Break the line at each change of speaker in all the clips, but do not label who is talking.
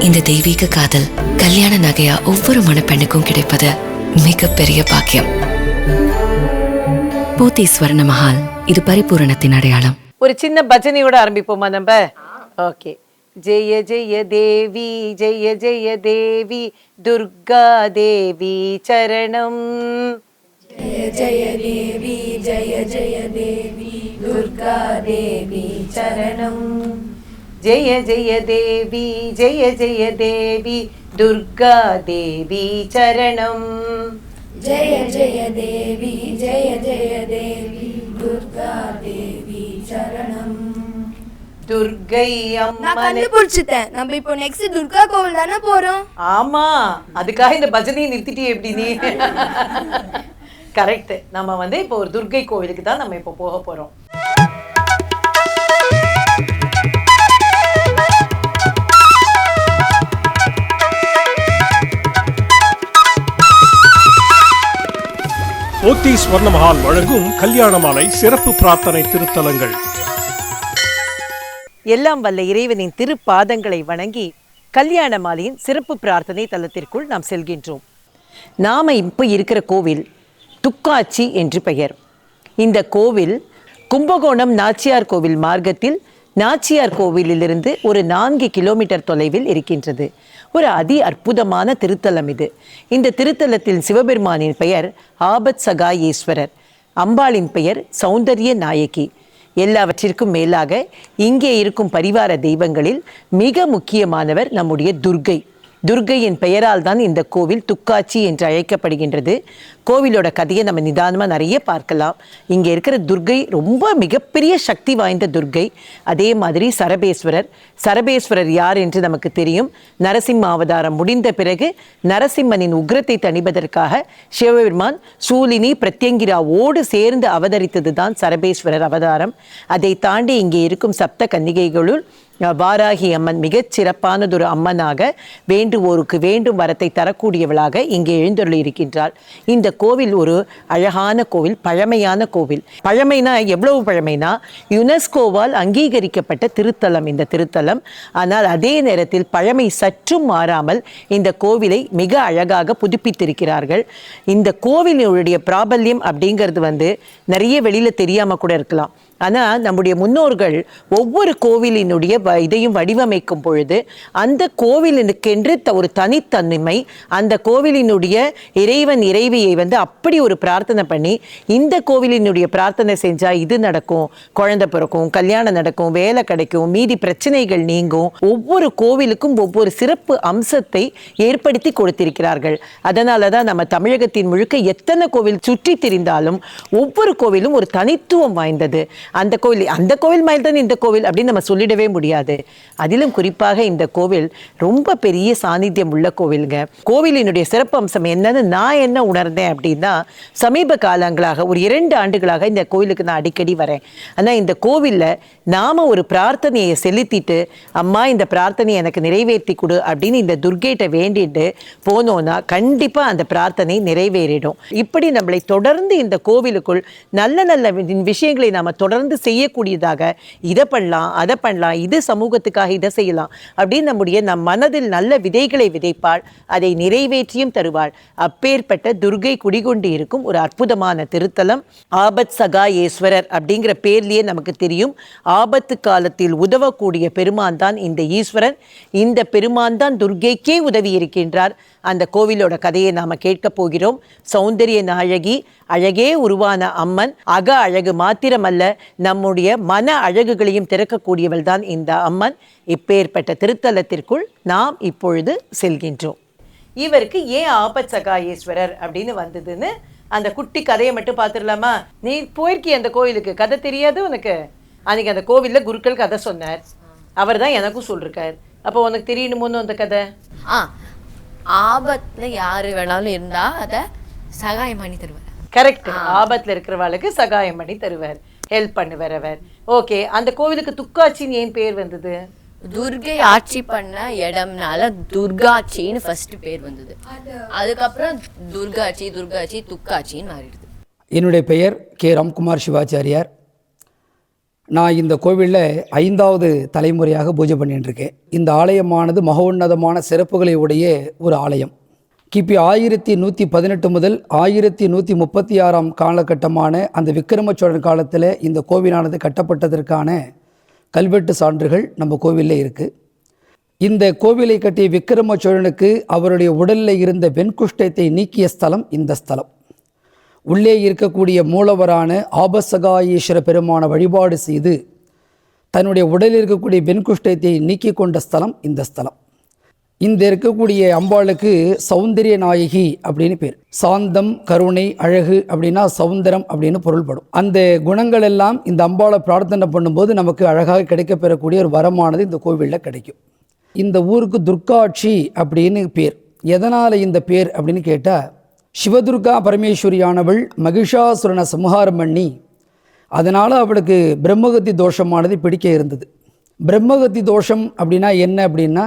இந்த தெய்வீக காதல் கல்யாண நகையா ஒவ்வொரு மணப்பெண்ணுக்கும் கிடைப்பது மிகப்பெரிய பாக்கியம். போத்தி ஸ்வர்ண மஹால் இது பரிபூரணத்தின் அடையாளம்.
ஒரு சின்ன பஜனையோட ஆரம்பிப்போமா நம்ம? ஓகே. ஜெய ஜெய தேவி ஜெய ஜெய தேவி துர்கா தேவி சரணம். ஜெய ஜெய தேவி ஜெய ஜெய தேவி துர்கா தேவி சரணம்.
ஜெய ஜெய தேவி ஜெய ஜெய தேவி துர்கா தேவி சரணம்.
ஜெய ஜெய தேவி ஜெய ஜெய தேவி துர்கா
தேவி
சரணம்.
துர்கை அம்மா நான் நம்ம இப்போ நெக்ஸ்ட் துர்கா கோவில் தானே போறோம்?
ஆமா. அதுக்காக இந்த பஜனையை நிறுத்திட்டே எப்படி நீ? கரெக்ட் நம்ம வந்து இப்போ ஒரு துர்கை கோவிலுக்கு தான் நம்ம இப்போ போக போறோம்.
போத்தி ஸ்வர்ணமஹால் வழங்கும் கல்யாணமாலை சிறப்பு பிரார்த்தனை திருத்தலங்கள்.
எல்லாம் வல்ல இறைவனின் திருப்பாதங்களை வணங்கி கல்யாண மாலையின் சிறப்பு பிரார்த்தனை தலத்திற்குள் நாம் செல்கின்றோம். நாம இப்போ இருக்கிற கோவில் துக்காச்சி என்று பெயர். இந்த கோவில் கும்பகோணம் நாச்சியார் கோவில் மார்க்கத்தில் நாச்சியார் கோவிலிலிருந்து ஒரு நான்கு கிலோமீட்டர் தொலைவில் இருக்கின்றது. ஒரு அதி அற்புதமான திருத்தலம் இது. இந்த திருத்தலத்தில் சிவபெருமானின் பெயர் ஆபத் சகாயேஸ்வரர். அம்பாளின் பெயர் சௌந்தரிய நாயகி. எல்லாவற்றிற்கும் மேலாக இங்கே இருக்கும் பரிவார தெய்வங்களில் மிக முக்கியமானவர் நம்முடைய துர்கை. துர்கையின் பெயரால் தான் இந்த கோவில் துக்காச்சி என்று அழைக்கப்படுகின்றது. கோவிலோட கதையை நம்ம நிதானமாக நிறைய பார்க்கலாம். இங்கே இருக்கிற துர்கை ரொம்ப மிகப்பெரிய சக்தி வாய்ந்த துர்கை. அதே மாதிரி சரபேஸ்வரர். சரபேஸ்வரர் யார் என்று நமக்கு தெரியும். நரசிம்ம அவதாரம் முடிந்த பிறகு நரசிம்மனின் உக்ரத்தை தணிப்பதற்காக சிவபெருமான் சூலினி பிரத்யங்கிராவோடு சேர்ந்து அவதரித்தது தான் சரபேஸ்வரர் அவதாரம். அதை தாண்டி இங்கே இருக்கும் சப்த கன்னிகைகளுள் வாராகி அம்மன் மிகச் சிறப்பானதொரு அம்மனாக வேண்டுவோருக்கு வேண்டும் வரத்தை தரக்கூடியவளாக இங்கே எழுந்தருளி இருக்கின்றாள் இந்த கோவில் ஒரு அழகான கோவில் பழமையான கோவில். பழமைனா எவ்வளவு பழமைனா யுனெஸ்கோவால் அங்கீகரிக்கப்பட்ட திருத்தலம் இந்த திருத்தலம். ஆனால் அதே நேரத்தில் பழமை சற்றும் மாறாமல் இந்த கோவிலை மிக அழகாக புதுப்பித்திருக்கிறார்கள். இந்த கோவிலுடைய பிராபல்யம் அப்படிங்கிறது வந்து நிறைய வெளியில் தெரியாமல் கூட இருக்கலாம். ஆனால் நம்முடைய முன்னோர்கள் ஒவ்வொரு கோவிலினுடைய வ- இதையும் வடிவமைக்கும் பொழுது அந்த கோவிலுக்கென்று த- ஒரு தனித்தன்மை அந்த கோவிலினுடைய இறைவன் இறைவியை வந்து அப்படி ஒரு பிரார்த்தனை பண்ணி இந்த கோவிலினுடைய பிரார்த்தனை செஞ்சால் இது நடக்கும் குழந்தை பிறக்கும் கல்யாணம் நடக்கும் வேலை கிடைக்கும் மீதி பிரச்சனைகள் நீங்கும் ஒவ்வொரு கோவிலுக்கும் ஒவ்வொரு சிறப்பு அம்சத்தை ஏற்படுத்தி கொடுத்திருக்கிறார்கள். அதனால தான் நம்ம தமிழகத்தின் முழுக்க எத்தனை கோவில் சுற்றி திரிந்தாலும் ஒவ்வொரு கோவிலும் ஒரு தனித்துவம் வாய்ந்தது. அந்த கோவில் அந்த கோவில் மாதிரி தான் இந்த கோவில் அப்படின்னு நம்ம சொல்லிடவே முடியாது. அதிலும் குறிப்பாக இந்த கோவில் ரொம்ப பெரிய சாநித்தியம் உள்ள கோவிலுங்க. கோவிலினுடைய சிறப்பு அம்சம் என்னன்னு நான் என்ன உணர்ந்தேன் அப்படின்னா சமீப காலங்களாக ஒரு இரண்டு ஆண்டுகளாக இந்த கோவிலுக்கு நான் அடிக்கடி வரேன். ஆனால் இந்த கோவிலில் நாம ஒரு பிரார்த்தனையை செலுத்திட்டு அம்மா இந்த பிரார்த்தனையை எனக்கு நிறைவேற்றி கொடு அப்படின்னு இந்த துர்கேட்டை வேண்டிட்டு போனோன்னா கண்டிப்பாக அந்த பிரார்த்தனை நிறைவேறிடும். இப்படி நம்மளை தொடர்ந்து இந்த கோவிலுக்குள் நல்ல நல்ல விஷயங்களை நாம தொடர்ந்து செய்யக்கூடியதாக இதை பண்ணலாம் அதை பண்ணலாம் இது சமூகத்துக்காக இதை செய்யலாம் அப்படின்னு நம்முடைய நம் மனதில் நல்ல விதைகளை விதைப்பாள் அதை நிறைவேற்றியும் தருவாள். அப்பேற்பட்ட துர்கை குடிகொண்டு இருக்கும் ஒரு அற்புதமான திருத்தலம் ஆபத் சகாயேஸ்வரர் அப்படிங்கிற பேர்லேயே நமக்கு தெரியும். ஆபத்து காலத்தில் உதவக்கூடிய பெருமான் தான் இந்த ஈஸ்வரன். இந்த பெருமான் தான் துர்கைக்கே உதவி இருக்கின்றார். அந்த கோவிலோட கதையை நாம கேட்க போகிறோம். சௌந்தரிய நாயகி அழகே உருவான அம்மன். அக அழகு மாத்திரமல்ல நம்முடைய மன அழகுகளையும் திறக்கக்கூடியவள் தான் இந்த அம்மன். இப்பேற்பட்ட திருத்தலத்திற்குள் நாம் இப்பொழுது செல்கின்றோம். இவருக்கு ஏன் ஆபத் சகாயேஸ்வரர் அப்படின்னு வந்ததுன்னு அந்த குட்டி கதையை மட்டும் பார்த்துடலாமா? நீ போயிருக்கிய அந்த கோயிலுக்கு கதை தெரியாது உனக்கு? அன்னைக்கு அந்த கோவில்ல குருக்கள் கதை சொன்னார். அவர் தான் எனக்கும் சொல்லிருக்கார். அப்போ உனக்கு தெரியணுமோன்னு அந்த கதை?
ஆ ஆபத்தில் யார் வேணாலும் இருந்தால் அதை சகாயம் பண்ணி தருவார்.
கரெக்ட் ஆபத்துல இருக்கிறவாளுக்கு சகாயம் பண்ணி தருவார். ஹெல்ப் பண்ணுவார் அவர் ஓகே அந்த கோவிலுக்கு துக்காச்சின்னு ஏன் பேர் வந்தது?
துர்கை ஆட்சி பண்ண இடம்னால துர்காட்சின்னு ஃபர்ஸ்ட் பேர் வந்தது. அதுக்கப்புறம் துர்காட்சி துர்காட்சி துக்காட்சின்னு மாறிடுது.
என்னுடைய பெயர் கே. ராம்குமார் சிவாச்சாரியார். நான் இந்த கோவிலில் ஐந்தாவது தலைமுறையாக பூஜை பண்ணிட்டு இருக்கேன். இந்த ஆலயமானது மகோன்னதமான சிறப்புகளை உடைய ஒரு ஆலயம். கிபி ஆயிரத்தி நூற்றி பதினெட்டு முதல் ஆயிரத்தி நூற்றி முப்பத்தி ஆறாம் காலகட்டமான அந்த விக்கிரம சோழன் காலத்தில் இந்த கோவிலானது கட்டப்பட்டதற்கான கல்வெட்டு சான்றுகள் நம்ம கோவிலில் இருக்குது இந்த கோவிலை கட்டிய விக்கிரம சோழனுக்கு அவருடைய உடலில் இருந்த வெண்குஷ்டத்தை நீக்கிய ஸ்தலம் இந்த ஸ்தலம். உள்ளே இருக்கக்கூடிய மூலவரான ஆபசகாயீஸ்வர பெருமான வழிபாடு செய்து தன்னுடைய உடலில் இருக்கக்கூடிய வெண்குஷ்டத்தை நீக்கி கொண்ட ஸ்தலம் இந்த ஸ்தலம். இந்த இருக்கக்கூடிய அம்பாளுக்கு சௌந்தரிய நாயகி அப்படின்னு பேர். சாந்தம் கருணை அழகு அப்படின்னா சௌந்தரம் அப்படின்னு பொருள்படும். அந்த குணங்கள் எல்லாம் இந்த அம்பாளை பிரார்த்தனை பண்ணும்போது நமக்கு அழகாக கிடைக்கப்பெறக்கூடிய ஒரு வரமானது இந்த கோவிலில் கிடைக்கும். இந்த ஊருக்கு துர்காட்சி அப்படின்னு பேர். எதனால் இந்த பேர் அப்படின்னு கேட்டால் சிவதுர்கா பரமேஸ்வரியானவள் மகிஷாசுரனை சம்ஹாரம் பண்ணி அதனால் அவளுக்கு பிரம்மகத்தி தோஷமானது பிடிக்க இருந்தது. பிரம்மகத்தி தோஷம் அப்படின்னா என்ன அப்படின்னா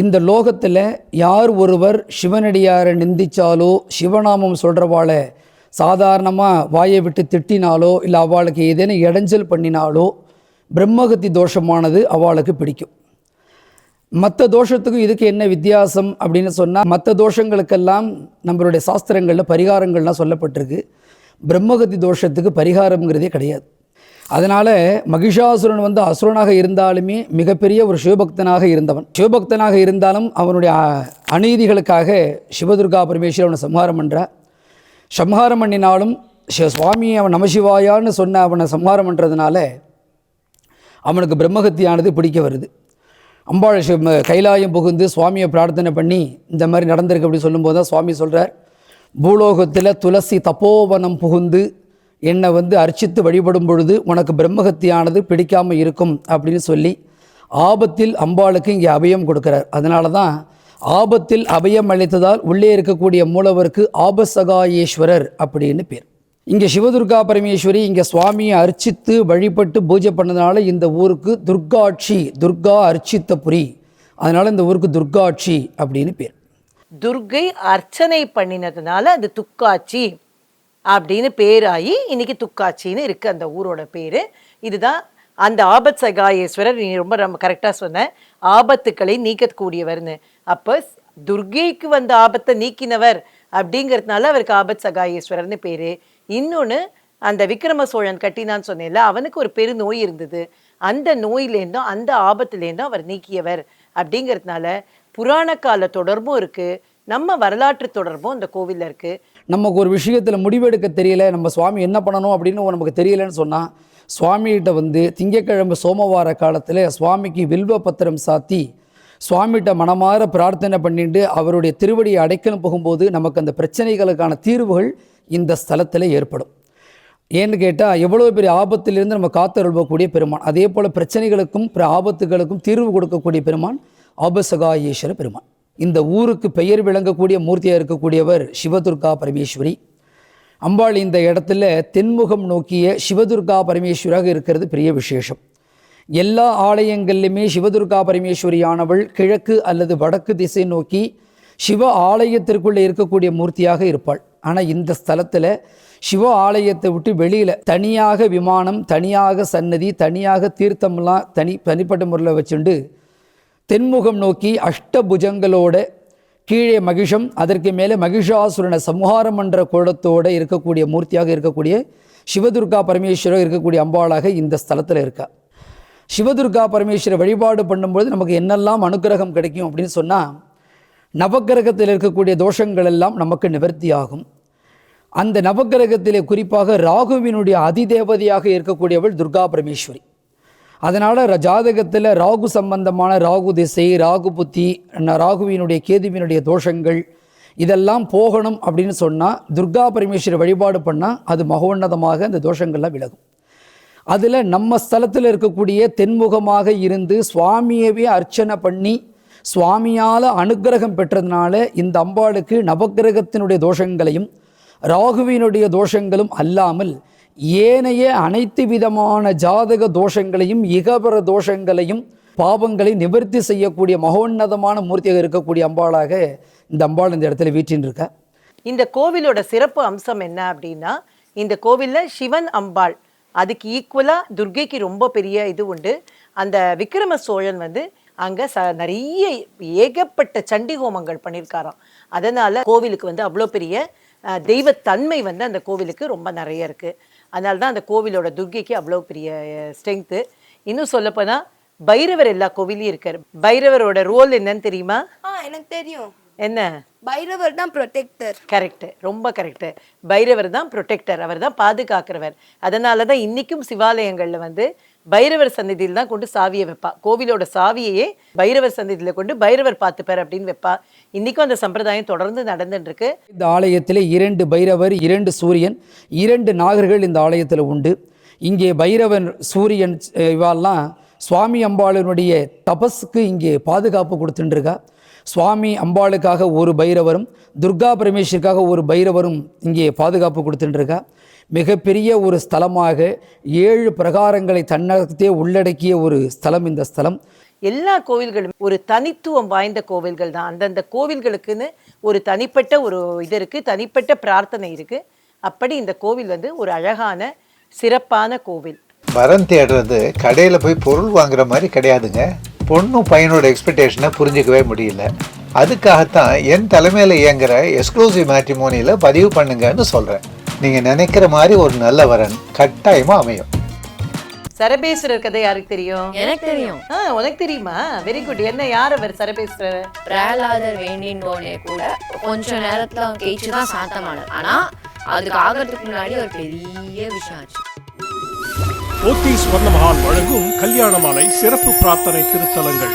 இந்த லோகத்தில் யார் ஒருவர் சிவனடியாரை நிந்திச்சாலோ சிவநாமம் சொல்கிறவாளை சாதாரணமாக வாயை விட்டு திட்டினாலோ இல்லை அவளுக்கு ஏதேனும் இடைஞ்சல் பண்ணினாலோ பிரம்மகத்தி தோஷமானது அவளுக்கு பிடிக்கும். மற்ற தோஷத்துக்கும் இதுக்கு என்ன வித்தியாசம் அப்படின்னு சொன்னால் மற்ற தோஷங்களுக்கெல்லாம் நம்மளுடைய சாஸ்திரங்களில் பரிகாரங்கள்லாம் சொல்லப்பட்டிருக்கு. பிரம்மகத்தி தோஷத்துக்கு பரிகாரங்கிறதே கிடையாது. அதனால் மகிஷாசுரன் வந்து அசுரனாக இருந்தாலுமே மிகப்பெரிய ஒரு சிவபக்தனாக இருந்தவன். சிவபக்தனாக இருந்தாலும் அவனுடைய அநீதிகளுக்காக சிவதுர்கா பரமேஸ்வரி அவனை சம்ஹாரம் பண்ணுறார் சம்ஹாரம் பண்ணினாலும் சிவ- சுவாமி அவன் நமசிவாயான்னு சொன்ன அவனை சம்ஹாரம் பண்ணுறதுனால அவனுக்கு பிரம்மகத்தியானது பிடிக்க வருது. அம்பாள் சிவ- கைலாயம் புகுந்து சுவாமியை பிரார்த்தனை பண்ணி இந்த மாதிரி நடந்திருக்கு அப்படி சொல்லும்போது தான் சுவாமி சொல்கிறார் பூலோகத்தில் துளசி தப்போவனம் புகுந்து என்னை வந்து அர்ச்சித்து வழிபடும் பொழுது உனக்கு பிரம்மகத்தியானது பிடிக்காமல் இருக்கும் அப்படின்னு சொல்லி ஆபத்தில் அம்பாளுக்கு இங்கே அபயம் கொடுக்கிறார். அதனால தான் ஆபத்தில் அபயம் அளித்ததால் உள்ளே இருக்கக்கூடிய மூலவருக்கு ஆபசகாயேஸ்வரர் அப்படின்னு பேர். இங்கே சிவதுர்கா பரமேஸ்வரி இங்கே சுவாமியை அர்ச்சித்து வழிபட்டு பூஜை பண்ணதுனால இந்த ஊருக்கு துர்காட்சி துர்கா அர்ச்சித்த புரி அதனால இந்த ஊருக்கு துர்காட்சி அப்படின்னு பேர்.
துர்கை அர்ச்சனை பண்ணினதுனால அது துக்காட்சி. அப்படின்னு பேராகி இன்னைக்கு துக்காட்சின்னு இருக்கு அந்த ஊரோட பேர். இதுதான் அந்த ஆபத் சகாயேஸ்வரர் நீ ரொம்ப ரொம்ப கரெக்டாக சொன்ன ஆபத்துக்களை நீக்கக்கூடியவர்னு. அப்போ துர்கைக்கு வந்த ஆபத்தை நீக்கினவர் அப்படிங்கிறதுனால அவருக்கு ஆபத் சகாயேஸ்வரர்னு பேர். இன்னொன்று அந்த விக்ரம சோழன் கட்டினான்னு சொன்னேன்ல அவனுக்கு ஒரு பெரு நோய் இருந்தது. அந்த நோயிலேருந்தும் அந்த ஆபத்துலேருந்தும் அவர் நீக்கியவர் அப்படிங்கிறதுனால புராண கால தொடர்பும் இருக்குது நம்ம வரலாற்று தொடர்பும் அந்த கோவிலில் இருக்குது
நமக்கு ஒரு விஷயத்தில் முடிவெடுக்க தெரியல நம்ம சுவாமி என்ன பண்ணணும் அப்படின்னு நமக்கு தெரியலன்னு சொன்னால் சுவாமிகிட்ட வந்து திங்கட்கிழமை சோமவார காலத்தில் சுவாமிக்கு வில்வ பத்திரம் சாத்தி சுவாமிகிட்ட மனமாற பிரார்த்தனை பண்ணிட்டு அவருடைய திருவடியை அடைக்கலம் போகும்போது நமக்கு அந்த பிரச்சனைகளுக்கான தீர்வுகள் இந்த ஸ்தலத்தில் ஏற்படும். ஏன்னு கேட்டால் எவ்வளோ பெரிய ஆபத்திலிருந்து நம்ம காத்தருள்வக்கூடிய பெருமான் அதே போல் பிரச்சனைகளுக்கும் பிற ஆபத்துகளுக்கும் தீர்வு கொடுக்கக்கூடிய பெருமான் ஆபசகாயேஸ்வர பெருமான். இந்த ஊருக்கு பெயர் விளங்கக்கூடிய மூர்த்தியாக இருக்கக்கூடியவர் சிவதுர்கா பரமேஸ்வரி. அம்பாள் இந்த இடத்துல தென்முகம் நோக்கிய சிவதுர்கா பரமேஸ்வராக இருக்கிறது பெரிய விசேஷம். எல்லா ஆலயங்கள்லையுமே சிவதுர்கா பரமேஸ்வரியானவள் கிழக்கு அல்லது வடக்கு திசை நோக்கி சிவ ஆலயத்திற்குள்ளே இருக்கக்கூடிய மூர்த்தியாக இருப்பாள். ஆனால் இந்த ஸ்தலத்தில் சிவ ஆலயத்தை விட்டு வெளியில் தனியாக விமானம் தனியாக சன்னதி தனியாக தீர்த்தம்லாம் தனி தனிப்பட்ட முறையில் வச்சுண்டு தென்முகம் நோக்கி அஷ்டபுஜங்களோட கீழே மகிஷம் அதற்கு மேலே மகிஷாசுரனை சம்ஹாரம் என்ற கோலத்தோடு இருக்கக்கூடிய மூர்த்தியாக இருக்கக்கூடிய சிவதுர்கா பரமேஸ்வரர் இருக்கக்கூடிய அம்பாளாக இந்த ஸ்தலத்தில் இருக்கா. சிவதுர்கா பரமேஸ்வரர் வழிபாடு பண்ணும்போது நமக்கு என்னெல்லாம் அனுக்கிரகம் கிடைக்கும் அப்படின்னு சொன்னால் நவக்கிரகத்தில் இருக்கக்கூடிய தோஷங்கள் எல்லாம் நமக்கு நிவர்த்தி ஆகும். அந்த நவக்கிரகத்திலே குறிப்பாக ராகுவினுடைய அதிதேவதையாக இருக்கக்கூடியவள் துர்கா பரமேஸ்வரி. அதனால் ஜாதகத்தில் ராகு சம்பந்தமான ராகு திசை ராகு புத்தி ராகுவினுடைய கேதுவினுடைய தோஷங்கள் இதெல்லாம் போகணும் அப்படின்னு சொன்னால் துர்கா பரமேஸ்வரி வழிபாடு பண்ணால் அது மகோன்னதமாக அந்த தோஷங்கள்லாம் விலகும். அதில் நம்ம ஸ்தலத்தில் இருக்கக்கூடிய தென்முகமாக இருந்து சுவாமியவே அர்ச்சனை பண்ணி சுவாமியால் அனுக்கிரகம் பெற்றதுனால இந்த அம்பாளுக்கு நவக்கிரகத்தினுடைய தோஷங்களையும் ராகுவினுடைய தோஷங்களும் அல்லாமல் ஏனைய அனைத்து விதமான ஜாதக தோஷங்களையும் இகபர தோஷங்களையும் பாவங்களை நிவர்த்தி செய்யக்கூடிய மகோன்னதமான மூர்த்தியாக இருக்கக்கூடிய அம்பாளாக இந்த அம்பாள் இந்த இடத்துல வீற்றின்னு இருக்கா
இந்த கோவிலோட சிறப்பு அம்சம் என்ன அப்படின்னா இந்த கோவிலில் சிவன் அம்பாள். அதுக்கு ஈக்குவலாக துர்க்கைக்கு ரொம்ப பெரிய இது உண்டு. அந்த விக்ரம சோழன் வந்து அங்கே ச நிறைய ஏகப்பட்ட சண்டி ஹோமங்கள் பண்ணியிருக்காராம். அதனால் கோவிலுக்கு வந்து அவ்வளோ பெரிய தெய்வத்தன்மை வந்து அந்த கோவிலுக்கு ரொம்ப நிறைய இருக்குது அதனால தான் அந்த கோவிலோட துர்க்கைக்கு அவ்வளோ பெரிய ஸ்ட்ரென்த்து இன்னும் சொல்லப்போனால் பைரவர் எல்லா கோவிலையும் இருக்கார். பைரவரோட ரோல் என்னன்னு தெரியுமா?
ஆ எனக்கு தெரியும்.
என்ன?
பைரவர் தான் ப்ரொடெக்டர்
கரெக்டு ரொம்ப கரெக்டு பைரவர் தான் ப்ரொடெக்டர் அவர் தான் பாதுகாக்கிறவர். அதனால தான் இன்றைக்கும் சிவாலயங்களில் வந்து பைரவர் சந்நிதியில் தான் கொண்டு சாவியை வைப்பா. கோவிலோட சாவியையே பைரவர் சந்நிதியில் கொண்டு பைரவர் பார்த்துப்பார் அப்படின்னு வைப்பா. இன்றைக்கும் அந்த சம்பிரதாயம் தொடர்ந்து நடந்துட்டுருக்கு.
இந்த ஆலயத்தில் இரண்டு பைரவர் இரண்டு சூரியன் இரண்டு நாகர்கள் இந்த ஆலயத்தில் உண்டு. இங்கே பைரவன் சூரியன் அஹ், இவாள்லாம் சுவாமி அம்பாளினுடைய தபஸுக்கு இங்கே பாதுகாப்பு கொடுத்துட்டுருக்கா. சுவாமி அம்பாளுக்காக ஒரு பைரவரும் துர்கா பரமேஸ்வருக்காக ஒரு பைரவரும் இங்கே பாதுகாப்பு கொடுத்துட்டுருக்கா. மிகப்பெரிய ஒரு ஸ்தலமாக ஏழு பிரகாரங்களை தன்னகத்தே உள்ளடக்கிய ஒரு ஸ்தலம் இந்த ஸ்தலம்.
எல்லா கோவில்களும் ஒரு தனித்துவம் வாய்ந்த கோவில்கள் தான். அந்தந்த கோவில்களுக்குன்னு ஒரு தனிப்பட்ட ஒரு இது இருக்குது தனிப்பட்ட பிரார்த்தனை இருக்குது அப்படி இந்த கோவில் வந்து ஒரு அழகான சிறப்பான கோவில்.
வரம் தேடுறது கடையில் போய் பொருள் வாங்குற மாதிரி கிடையாதுங்க. பொண்ணும் பையனோட எக்ஸ்பெக்டேஷனை புரிஞ்சுக்கவே முடியல. அதுக்காகத்தான் என் தலைமையில் இயங்குற எக்ஸ்க்ளூசிவ் மேட்ரிமோனியில் பதிவு பண்ணுங்கன்னு சொல்கிறேன் நீங்கள் நினைக்கிற மாதிரி ஒரு நல்ல வரன் கட்டாயமாக அமையும்.
சரபேஸ்வரர் கதை யாருக்கு தெரியும்?
எனக்கு தெரியும்.
ஆ உனக்கு தெரியுமா? வெரி குட் என்ன யார் அவர் சரபேஸ்வரர்?
பிரகலாதர் வேண்டினோடனே கூட கொஞ்ச நேரத்துல அவன் கேச்சு தான் சாந்தமானார். ஆனா அதுக்கு ஆகிறதுக்கு முன்னாடி ஒரு பெரிய விஷயம் ஆச்சு.
போத்தீஸ் வர்ணமகால் வழங்கும் கல்யாண மாலை சிறப்பு பிரார்த்தனை திருத்தலங்கள்.